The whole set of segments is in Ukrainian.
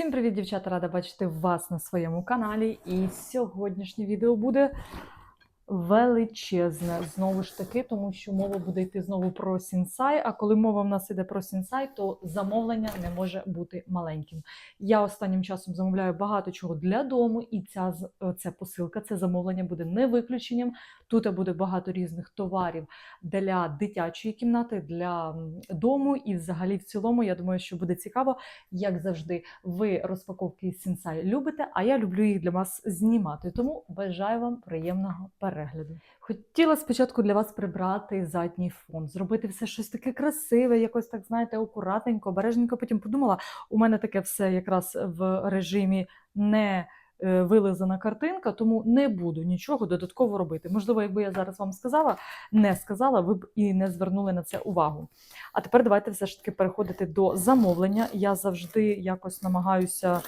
Всім привіт, дівчата! Рада бачити вас на своєму каналі. І сьогоднішнє відео буде величезне. Знову ж таки, тому що мова буде йти знову про сінсай. А коли мова в нас іде про сінсай, то замовлення не може бути маленьким. Я останнім часом замовляю багато чого для дому, і ця ця посилка, це замовлення буде не виключенням. Тут буде багато різних товарів для дитячої кімнати, для дому. І взагалі, в цілому, я думаю, що буде цікаво, як завжди, ви розпаковки Сінсай любите, а я люблю їх для вас знімати. Тому бажаю вам приємного перегляду. Хотіла спочатку для вас прибрати задній фон, зробити все щось таке красиве, якось так, знаєте, акуратненько, обережненько. Потім подумала, у мене таке все якраз в режимі не е, вилизана картинка, тому не буду нічого додатково робити. Можливо, якби я зараз вам сказала, не сказала, ви б і не звернули на це увагу. А тепер давайте все ж таки переходити до замовлення. Я завжди якось намагаюся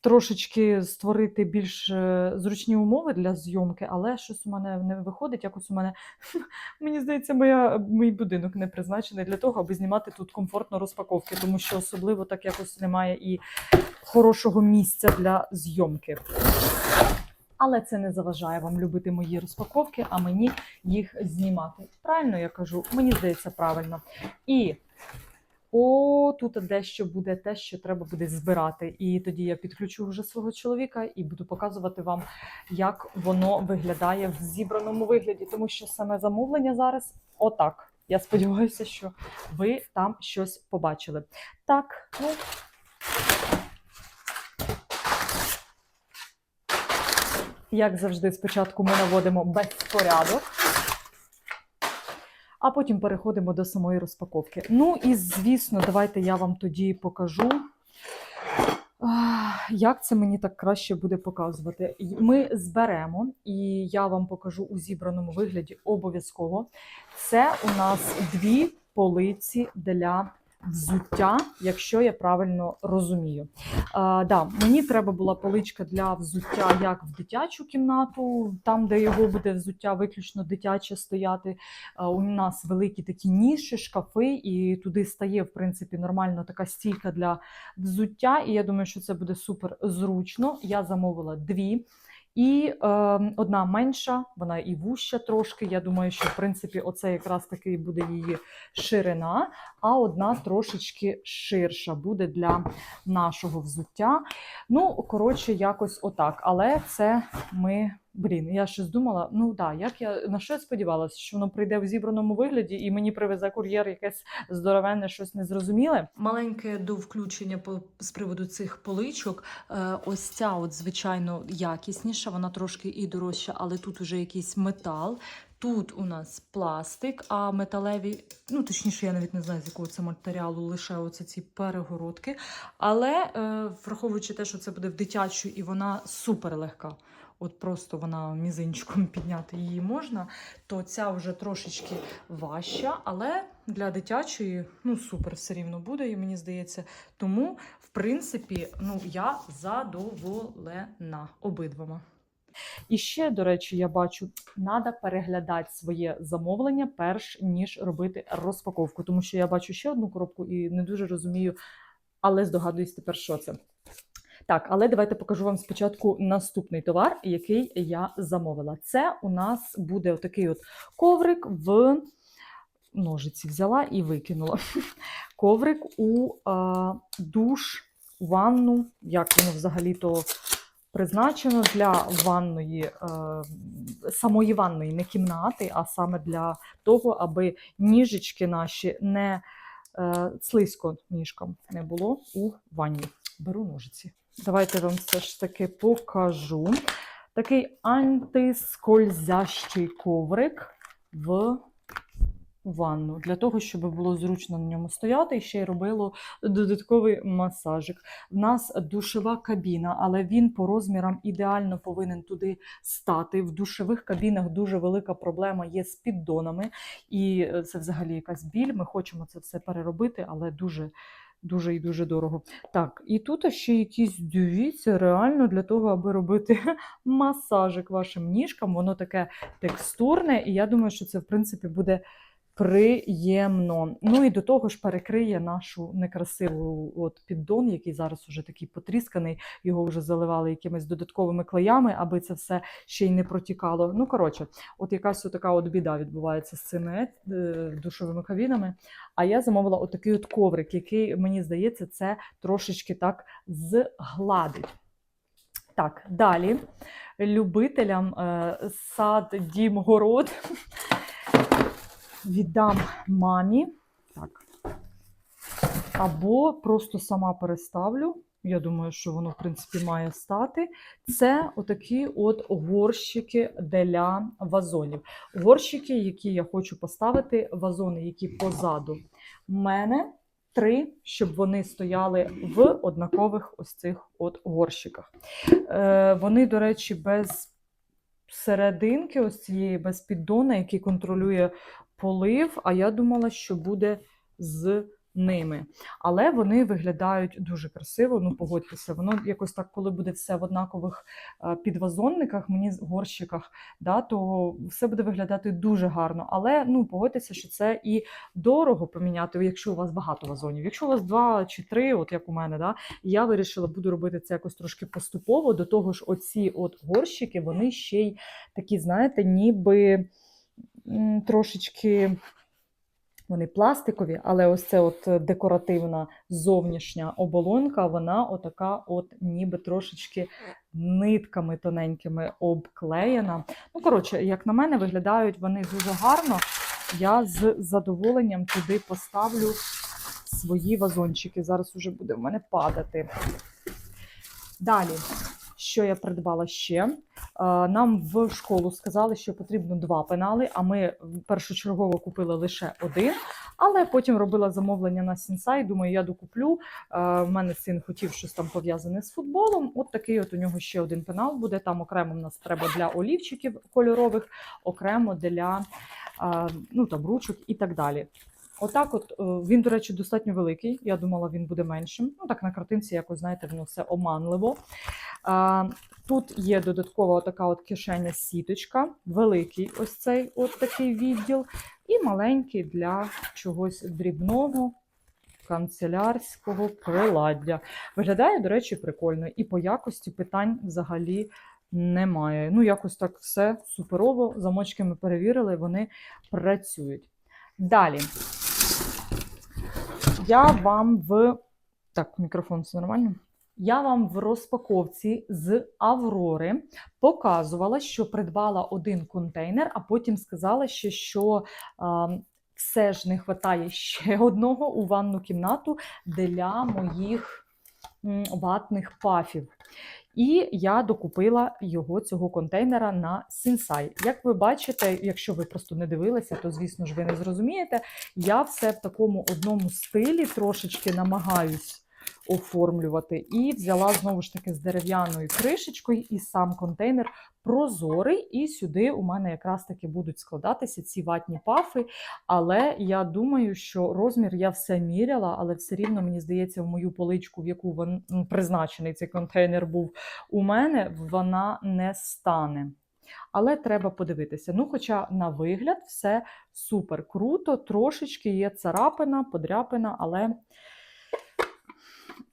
трошечки створити більш е, зручні умови для зйомки, але щось у мене не виходить. Якось у мене мені здається, моя мій будинок не призначений для того, аби знімати тут комфортно розпаковки, тому що особливо так якось немає і хорошого місця для зйомки. Але це не заважає вам любити мої розпаковки, а мені їх знімати. Правильно я кажу, мені здається, правильно. І о, тут дещо буде те, що треба буде збирати. І тоді я підключу вже свого чоловіка і буду показувати вам, як воно виглядає в зібраному вигляді, тому що саме замовлення зараз отак. Я сподіваюся, що ви там щось побачили. Так, ну. Як завжди, спочатку ми наводимо безпорядок, а потім переходимо до самої розпаковки. Ну і звісно, давайте я вам тоді покажу, як це мені так краще буде показувати. Ми зберемо, і я вам покажу у зібраному вигляді обов'язково. Це у нас дві полиці для взуття, якщо я правильно розумію. А, да, мені треба була поличка для взуття як в дитячу кімнату, там, де його буде взуття виключно дитяче стояти. А, у нас великі такі ніші, шкафи, і туди стає, в принципі, нормально така стійка для взуття. І я думаю, що це буде супер зручно. Я замовила дві. І е, одна менша, вона і вуща трошки. Я думаю, що в принципі оце якраз таки буде її ширина, а одна трошечки ширша буде для нашого взуття. Ну, коротше, якось отак. Але це ми. Блін, я щось думала, ну да, як я на що я сподівалася, що воно прийде в зібраному вигляді, і мені привезе кур'єр якесь здоровенне, щось незрозуміле. Маленьке до включення по з приводу цих поличок. Е, ось ця, от звичайно, якісніша, вона трошки і дорожча, але тут уже якийсь метал. Тут у нас пластик, а металеві, ну точніше, я навіть не знаю, з якого це матеріалу, лише оце ці перегородки. Але е, враховуючи те, що це буде в дитячу, і вона супер легка. От просто вона мізинчиком підняти її можна, то ця вже трошечки важча, але для дитячої ну супер все рівно буде, і мені здається. Тому, в принципі, ну я задоволена обидвома. І ще, до речі, я бачу, треба переглядати своє замовлення, перш ніж робити розпаковку, тому що я бачу ще одну коробку і не дуже розумію, але здогадуюсь тепер, що це. Так, але давайте покажу вам спочатку наступний товар, який я замовила. Це у нас буде отакий от коврик в ножиці взяла і викинула. Коврик у а, душ, ванну, як воно взагалі-то призначено для ванної, е, самої ванної, не кімнати, а саме для того, аби ніжечки наші не е, слизько ніжкам не було у ванні. Беру ножиці. Давайте вам все ж таки покажу. Такий антискользящий коврик в ванну, для того, щоб було зручно на ньому стояти і ще й робило додатковий масажик. В нас душова кабіна, але він по розмірам ідеально повинен туди стати. В душових кабінах дуже велика проблема є з піддонами, і е, це взагалі якась біль. Ми хочемо це все переробити, але дуже. Дуже і дуже дорого. Так, і тут ще якісь дивіться, реально для того, аби робити масажик вашим ніжкам. Воно таке текстурне, і я думаю, що це, в принципі, буде приємно. Ну і до того ж перекриє нашу некрасиву от піддон, який зараз уже такий потрісканий. Його вже заливали якимись додатковими клеями, аби це все ще й не протікало. Ну, коротше, от якась така от біда відбувається з цими е, душовими кабінами. А я замовила отакий от коврик, який, мені здається, це трошечки так згладить. Так, далі любителям е, сад, дім, город віддам мамі. Так. Або просто сама переставлю. Я думаю, що воно, в принципі, має стати. Це отакі от горщики для вазонів. Горщики, які я хочу поставити, вазони, які позаду мене. Три, щоб вони стояли в однакових ось цих от горщиках. Е, вони, до речі, без серединки, ось цієї без піддона, який контролює полив. А я думала, що буде з ними. Але вони виглядають дуже красиво. Ну, погодьтеся, воно якось так, коли буде все в однакових е, підвазонниках, мені горщиках, да, то все буде виглядати дуже гарно. Але ну, погодьтеся, що це і дорого поміняти, якщо у вас багато вазонів. Якщо у вас два чи три, от як у мене, да, я вирішила, буду робити це якось трошки поступово. До того ж, оці от горщики, вони ще й такі, знаєте, ніби трошечки. Вони пластикові, але ось це от декоративна зовнішня оболонка, вона отака, от ніби трошечки нитками тоненькими обклеєна. Ну, коротше, як на мене, виглядають вони дуже гарно. Я з задоволенням туди поставлю свої вазончики. Зараз уже буде в мене падати. Далі, що я придбала ще? Е, Нам в школу сказали, що потрібно два пенали, а ми першочергово купили лише один. Але потім робила замовлення на Сінсай. Думаю, я докуплю. Е, В мене син хотів щось там пов'язане з футболом. От такий от у нього ще один пенал буде. Там окремо в нас треба для олівчиків кольорових, окремо для е, ну, там, ручок і так далі. Отак, от е, він, до речі, достатньо великий. Я думала, він буде меншим. Ну так на картинці, якось знаєте, воно все оманливо. Тут є додаткова така от кишеня сіточка, великий ось цей от такий відділ, і маленький для чогось дрібного. Канцелярського приладдя. Виглядає, до речі, прикольно. І по якості питань взагалі немає. Ну, якось так все суперово. Замочки ми перевірили, вони працюють. Далі. Я вам в. Так, мікрофон все нормально? Я вам в розпаковці з Аврори показувала, що придбала один контейнер, а потім сказала що. що е все ж не вистачає ще одного у ванну кімнату для моїх ватних пафів. І я докупила його цього контейнера на Сінсай. Як ви бачите, якщо ви просто не дивилися, то звісно ж ви не зрозумієте. Я все в такому одному стилі трошечки намагаюсь оформлювати. І взяла знову ж таки з дерев'яною кришечкою, і сам контейнер прозорий. І сюди у мене якраз таки будуть складатися ці ватні пафи. Але я думаю, що розмір я все міряла, але все рівно мені здається, в мою поличку, в яку він призначений цей контейнер був у мене, вона не стане. Але треба подивитися. Ну, хоча на вигляд все супер круто, трошечки є царапина, подряпина, але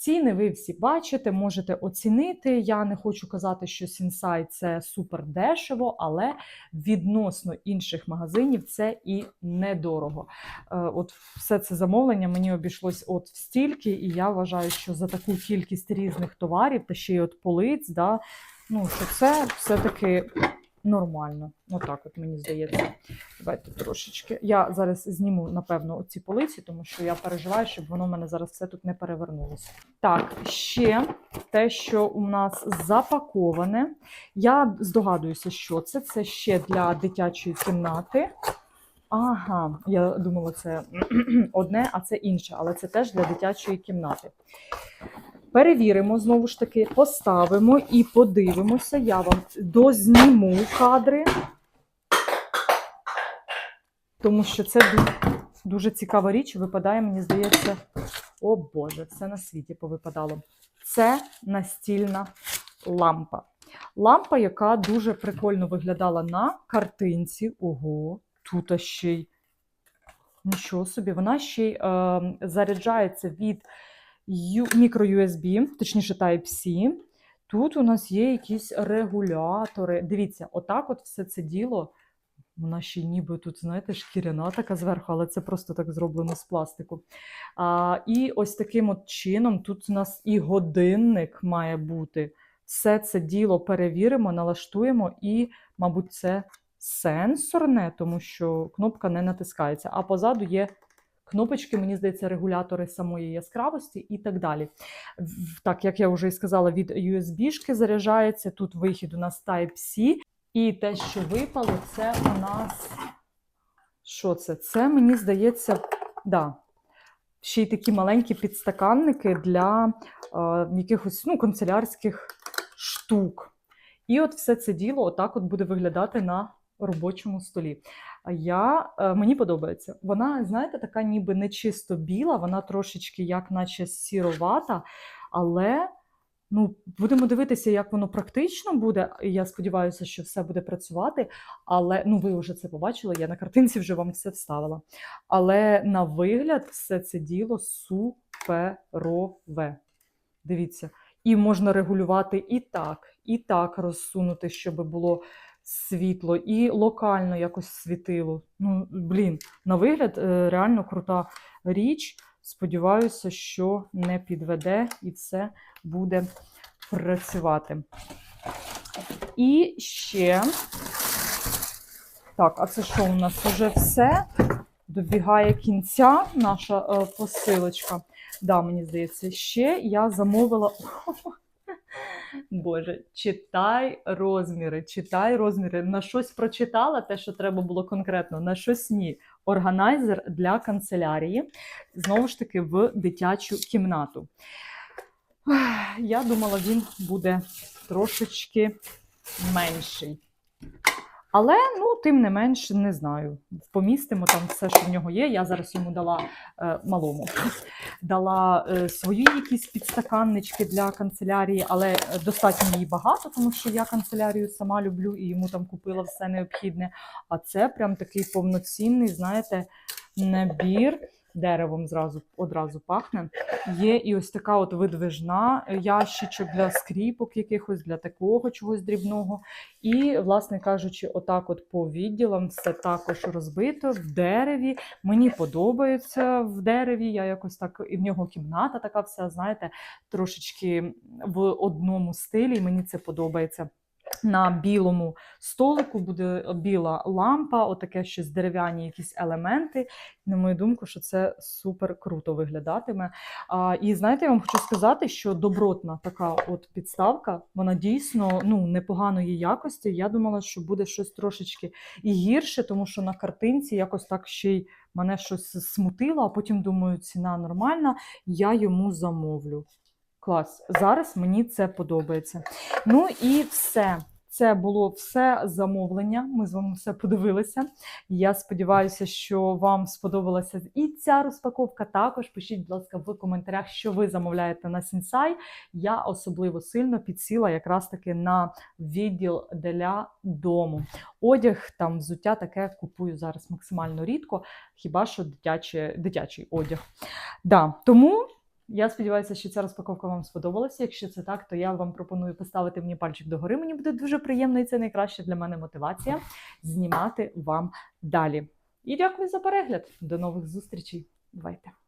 ціни ви всі бачите, можете оцінити. Я не хочу казати, що Сінсай це супер дешево, але відносно інших магазинів це і недорого. Е, От все це замовлення мені обійшлось от стільки, і я вважаю, що за таку кількість різних товарів та ще й от полиць, да, ну, що це все-таки нормально. Отак, от мені здається. Давайте трошечки. Я зараз зніму, напевно, оці полиці, тому що я переживаю, щоб воно в мене зараз все тут не перевернулося. Так, ще те, що у нас запаковане. Я здогадуюся, що це. Це ще для дитячої кімнати. Ага, я думала, це одне, а це інше, але це теж для дитячої кімнати. Перевіримо знову ж таки, поставимо і подивимося. Я вам дозніму кадри, тому що це дуже цікава річ. Випадає, мені здається, о Боже, все на світі повипадало. Це настільна лампа. Лампа, яка дуже прикольно виглядала на картинці. Ого, тут ще й Нічого собі, вона ще й е, заряджається від мікро-USB, точніше Type-C. Тут у нас є якісь регулятори. Дивіться, отак от все це діло. Вона ще ніби тут, знаєте, шкіряна така зверху, але це просто так зроблено з пластику. А, і ось таким от чином тут у нас і годинник має бути. Все це діло перевіримо, налаштуємо, і, мабуть, це сенсорне, тому що кнопка не натискається. А позаду є кнопочки, мені здається, регулятори самої яскравості і так далі. Так, як я вже і сказала, від USB-шки заряджається. Тут вихід у нас Type-C. І те, що випало, це у нас. Що це? Це, мені здається, да. Ще й такі маленькі підстаканники для е, якихось ну, канцелярських штук. І от все це діло отак от буде виглядати на робочому столі. Я, е, мені подобається. Вона, знаєте, така ніби не чисто біла, вона трошечки як наче сіровата, але ну, будемо дивитися, як воно практично буде. Я сподіваюся, що все буде працювати. Але ну, ви вже це побачили, я на картинці вже вам все вставила. Але на вигляд все це діло суперове. Дивіться, і можна регулювати і так, і так розсунути, щоб було світло, і локально якось світило. Ну, блін, на вигляд е, реально крута річ. Сподіваюся, що не підведе і все буде працювати. І ще. Так, а це що у нас вже все? Добігає кінця наша е, посилочка. Да, мені здається, ще я замовила. Боже, читай розміри, читай розміри. На щось прочитала те, що треба було конкретно, на щось ні. Органайзер для канцелярії. Знову ж таки, в дитячу кімнату. Я думала, він буде трошечки менший. Але, ну, тим не менш, не знаю. Помістимо там все, що в нього є. Я зараз йому дала е, малому, дала е, свої якісь підстаканнички для канцелярії, але достатньо її багато, тому що я канцелярію сама люблю і йому там купила все необхідне. А це прям такий повноцінний, знаєте, набір. Деревом зразу одразу пахне. Є і ось така от видвижна ящичок для скріпок якихось, для такого чогось дрібного. І, власне кажучи, отак от по відділам все також розбито в дереві. Мені подобається в дереві. Я якось так, і в нього кімната така вся, знаєте, трошечки в одному стилі. Мені це подобається. На білому столику буде біла лампа, отаке щось дерев'яні якісь елементи. На мою думку, що це супер круто виглядатиме. А, і знаєте, я вам хочу сказати, що добротна така от підставка, вона дійсно ну, непоганої якості. Я думала, що буде щось трошечки і гірше, тому що на картинці якось так ще й мене щось смутило, а потім думаю, ціна нормальна, я йому замовлю. Клас. Зараз мені це подобається. Ну і все. Це було все замовлення. Ми з вами все подивилися. Я сподіваюся, що вам сподобалася і ця розпаковка. Також пишіть, будь ласка, в коментарях, що ви замовляєте на Сінсай. Я особливо сильно підсіла якраз таки на відділ для дому. Одяг там взуття таке купую зараз максимально рідко, хіба що дитяче, дитячий одяг. Да, тому. Я сподіваюся, що ця розпаковка вам сподобалася. Якщо це так, то я вам пропоную поставити мені пальчик догори. Мені буде дуже приємно, і це найкраща для мене мотивація знімати вам далі. І дякую за перегляд. До нових зустрічей. Бувайте!